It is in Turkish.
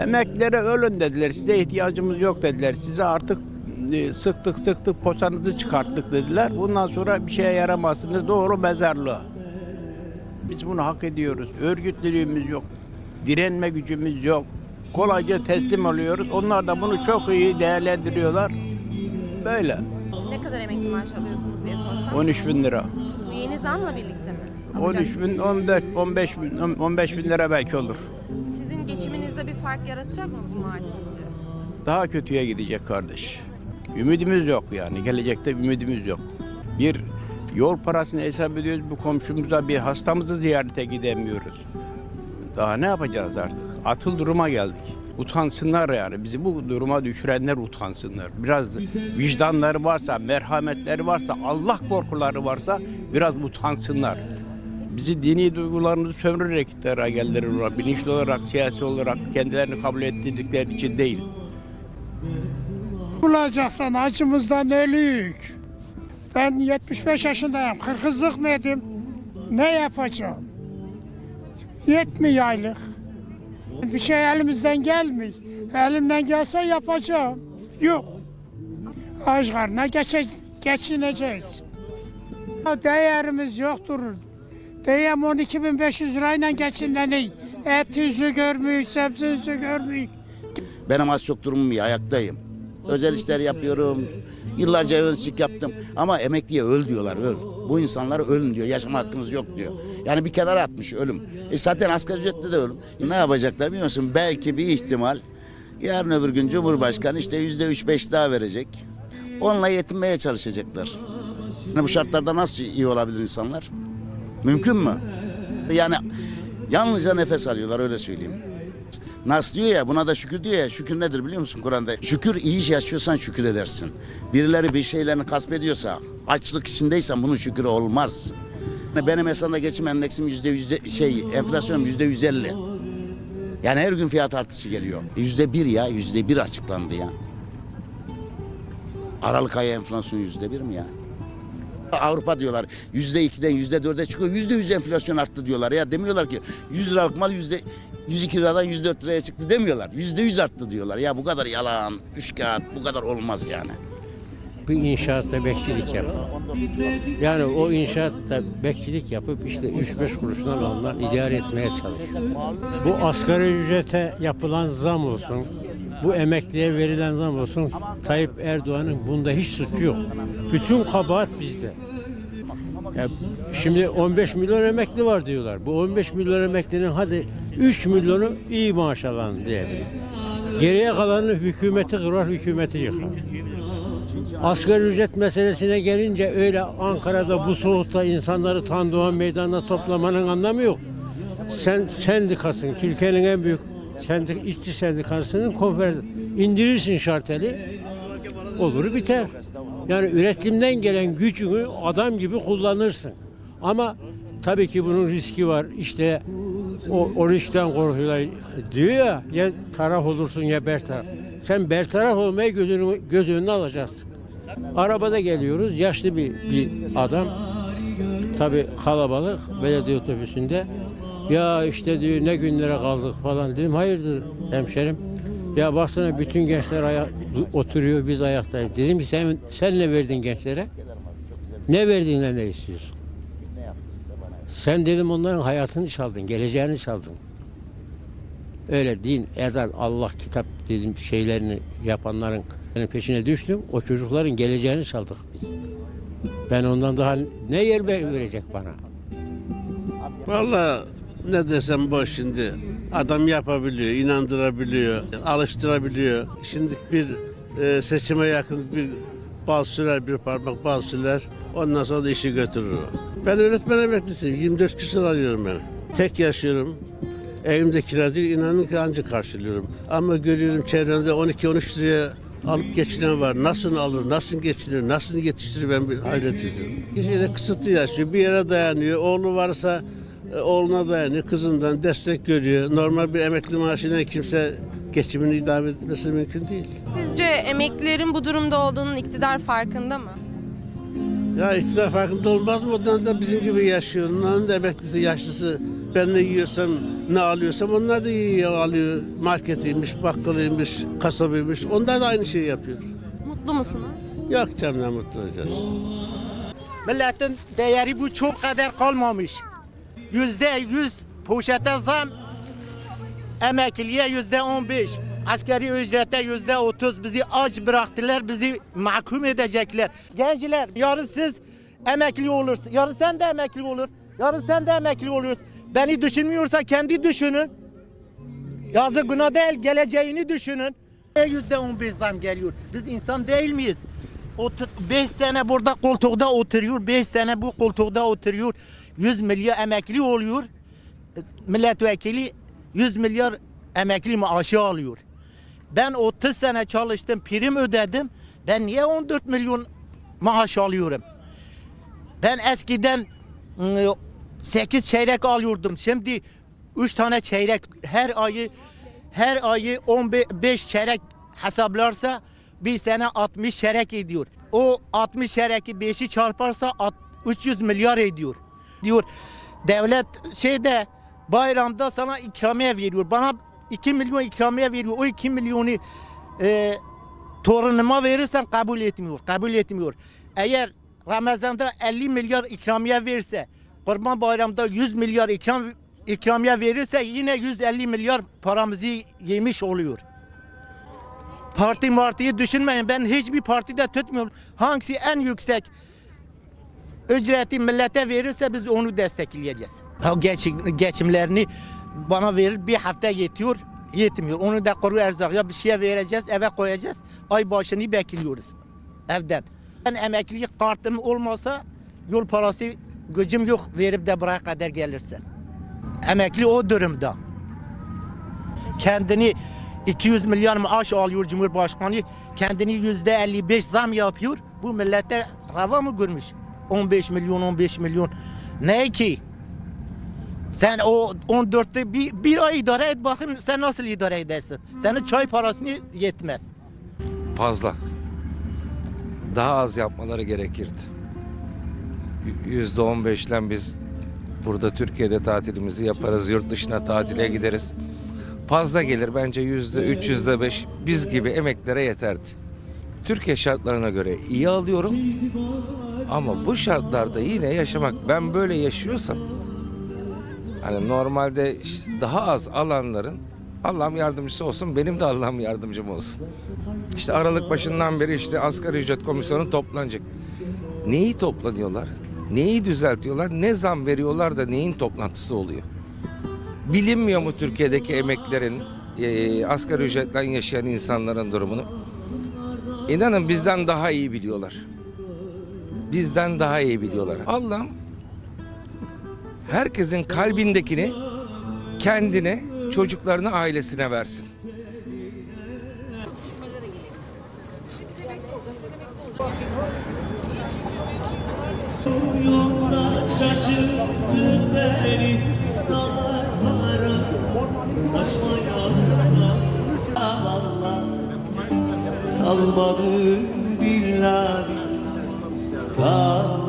Emeklilere ölün dediler. Size ihtiyacımız yok dediler. Size artık e, sıktık sıktık posanızı çıkarttık dediler. Bundan sonra bir şeye yaramazsınız. Doğru mezarlığa. Biz bunu hak ediyoruz. Örgütlülüğümüz yok. Direnme gücümüz yok. Kolayca teslim oluyoruz. Onlar da bunu çok iyi değerlendiriyorlar. Böyle. Ne kadar emekli maaş alıyorsunuz diye sorsam. 13 bin lira. Bu yeni zamla birlikte mi? 13 bin, 14, 15 bin, 15 bin lira belki olur. Fark yaratacak mı bu maaş sizce? Daha kötüye gidecek kardeş. Ümidimiz yok yani. Gelecekte ümidimiz yok. Bir yol parasını hesap ediyoruz. Bu komşumuza bir hastamızı ziyarete gidemiyoruz. Daha ne yapacağız artık? Atıl duruma geldik. Utansınlar yani. Bizi bu duruma düşürenler utansınlar. Biraz vicdanları varsa, merhametleri varsa, Allah korkuları varsa biraz utansınlar. Bizi dini duygularımızı sömürerek iktidara geldirirler. Bilinçli olarak, siyasi olarak kendilerini kabul ettirdikleri için değil. Bulacaksan acımızdan ölük. Ben 75 yaşındayım. Kırkızlık mı edim? Ne yapacağım? Yetmiyor aylık. Bir şey elimizden gelmiyor. Elimden gelse yapacağım. Yok. Aç karnına geçe, geçineceğiz. Değerimiz yoktur. Diyem 12.500 lirayla geçinleney. Et yüzü görmüyor, sebze yüzü görmüyor. Benim az çok durumum iyi, ayaktayım. Özel işler yapıyorum. Yıllarca öğretmenlik yaptım. Ama emekliye öl diyorlar, öl. Bu insanlar ölün diyor, yaşama hakkınız yok diyor. Yani bir kenara atmış ölüm. E zaten asgari ücretle de ölüm. Ne yapacaklar biliyor musun? Belki bir ihtimal yarın öbür gün Cumhurbaşkanı işte yüzde üç beş daha verecek. Onunla yetinmeye çalışacaklar. Yani bu şartlarda nasıl iyi olabilir insanlar? Mümkün mü? Yani yalnızca nefes alıyorlar öyle söyleyeyim. Nas diyor ya buna da şükür diyor ya şükür nedir biliyor musun Kur'an'da? Şükür iyi yaşıyorsan şükür edersin. Birileri bir şeylerini kasp ediyorsa açlık içindeysen bunun şükürü olmaz. Benim esasında geçim endeksim yüzde yüzde şey enflasyonum yüzde yüz elli. Yani her gün fiyat artışı geliyor. Yüzde bir ya yüzde bir açıklandı ya. Aralık ayı enflasyon yüzde bir mi ya? Avrupa diyorlar yüzde ikiden yüzde dörde çıkıyor. Yüzde yüz enflasyon arttı diyorlar. Ya demiyorlar ki 100 liralık mal yüzde 102 liradan 104 liraya çıktı demiyorlar. Yüzde yüz arttı diyorlar. Ya bu kadar yalan, üç kağıt bu kadar olmaz yani. bir inşaatta bekçilik yapıp yani o inşaatta bekçilik yapıp işte 3-5 kuruşundan alanlar idare etmeye çalışıyor. Bu asgari ücrete yapılan zam olsun, bu emekliye verilen zam olsun Tayyip Erdoğan'ın bunda hiç suçu yok. Bütün kabahat bizde. Ya şimdi 15 milyon emekli var diyorlar. Bu 15 milyon emeklinin hadi 3 milyonu iyi maaş alan diyelim. Geriye kalanı hükümeti kırar, hükümeti yıkar. Asgari ücret meselesine gelince öyle Ankara'da bu soğukta insanları Tandoğan Meydanı'na toplamanın anlamı yok. Sen sendikasın, Türkiye'nin en büyük sendik, işçi sendikasının konferans indirirsin şarteli olur biter. Yani üretimden gelen gücünü adam gibi kullanırsın. Ama tabii ki bunun riski var. İşte o, o riskten korkuyorlar. Diyor ya ya taraf olursun ya bertaraf. Sen bertaraf olmayı gözünü, göz önüne alacaksın. Arabada geliyoruz. Yaşlı bir, bir adam. Tabii kalabalık belediye otobüsünde. Ya işte diyor ne günlere kaldık falan dedim. Hayırdır hemşerim? Ya baksana bütün gençler aya- oturuyor biz ayaktayız. Dedim ki sen, sen ne verdin gençlere? Ne verdiğinden ne istiyorsun? Sen dedim onların hayatını çaldın, geleceğini çaldın. Öyle din, ezan, Allah, kitap dedim şeylerini yapanların benim peşine düştüm. O çocukların geleceğini çaldık biz. Ben ondan daha ne yer ver- verecek bana? Vallahi ne desem boş şimdi. Adam yapabiliyor, inandırabiliyor, alıştırabiliyor. Şimdi bir e, seçime yakın bir bal sürer, bir parmak bal sürer. Ondan sonra da işi götürür. Ben öğretmen emeklisiyim. 24 küsur alıyorum ben. Tek yaşıyorum. Evimde kira değil, inanın ki ancak karşılıyorum. Ama görüyorum çevremde 12-13 liraya alıp geçinen var. Nasıl alır, nasıl geçinir, nasıl yetiştirir ben bir hayret ediyorum. Kişi de kısıtlı yaşıyor. Bir yere dayanıyor. Oğlu varsa oğluna dayanıyor. Kızından destek görüyor. Normal bir emekli maaşıyla kimse geçimini idame etmesi mümkün değil. Sizce emeklilerin bu durumda olduğunun iktidar farkında mı? Ya iktidar farkında olmaz mı? Ondan da bizim gibi yaşıyor. Onların da emeklisi, yaşlısı Ben ne yiyorsam, ne alıyorsam onlar da iyi alıyor. Marketiymiş, bakkalıymış, kasabıymış. Onlar da aynı şeyi yapıyor. Mutlu musunuz? Yok canım ne mutlu olacak. Milletin değeri bu çok kadar kalmamış. Yüzde yüz poşete zam, emekliye yüzde on beş, askeri ücrete yüzde otuz bizi aç bıraktılar, bizi mahkum edecekler. Gençler yarın siz emekli olursun, yarın sen de emekli olur, yarın sen de emekli olursun. Beni düşünmüyorsa kendi düşünün. Yazık günah değil, geleceğini düşünün. Yüzde on beş zam geliyor. Biz insan değil miyiz? 5 sene burada koltukta oturuyor, 5 sene bu koltukta oturuyor. 100 milyar emekli oluyor. Milletvekili 100 milyar emekli maaşı alıyor. Ben 30 sene çalıştım, prim ödedim. Ben niye 14 milyon maaş alıyorum? Ben eskiden 8 çeyrek alıyordum. Şimdi 3 tane çeyrek her ayı her ayı 15 çeyrek hesaplarsa bir sene 60 çeyrek ediyor. O 60 çeyreki 5'i çarparsa at- 300 milyar ediyor. Diyor devlet şeyde bayramda sana ikramiye veriyor. Bana 2 milyon ikramiye veriyor. O 2 milyonu e, torunuma verirsen kabul etmiyor. Kabul etmiyor. Eğer Ramazan'da 50 milyar ikramiye verirse, Kurban Bayramı'nda 100 milyar ikram, ikramiye verirse yine 150 milyar paramızı yemiş oluyor. Parti martiyi düşünmeyin. Ben hiçbir partide tutmuyorum. Hangisi en yüksek ücreti millete verirse biz onu destekleyeceğiz. Geç, geçimlerini bana verir bir hafta yetiyor, yetmiyor. Onu da kuru erzak ya bir şeye vereceğiz, eve koyacağız. Ay başını bekliyoruz evden. Ben emekli kartım olmasa yol parası gücüm yok verip de buraya kadar gelirsen. Emekli o durumda. Kendini 200 milyar maaş alıyor Cumhurbaşkanı. Kendini yüzde 55 zam yapıyor. Bu millete rava mı görmüş? 15 milyon 15 milyon. Ne ki? Sen o 14'te bir, bir ay idare et bakayım sen nasıl idare edersin? Senin çay parasını yetmez. fazla. Daha az yapmaları gerekirdi. Y- Yüzde on beşle biz burada Türkiye'de tatilimizi yaparız, yurt dışına tatile gideriz. Fazla gelir bence yüzde üç, yüzde beş biz gibi emeklere yeterdi. Türkiye şartlarına göre iyi alıyorum ama bu şartlarda yine yaşamak ben böyle yaşıyorsam hani normalde daha az alanların Allah'ım yardımcısı olsun benim de Allah'ım yardımcım olsun. İşte Aralık başından beri işte asgari ücret komisyonu toplanacak. Neyi toplanıyorlar? Neyi düzeltiyorlar? Ne zam veriyorlar da neyin toplantısı oluyor? Bilinmiyor mu Türkiye'deki emeklerin, e, asgari ücretle yaşayan insanların durumunu? İnanın bizden daha iyi biliyorlar. Bizden daha iyi biliyorlar. Allah'ım herkesin kalbindekini kendine, çocuklarına, ailesine versin. Kalmadı billahi Kalmadı Allah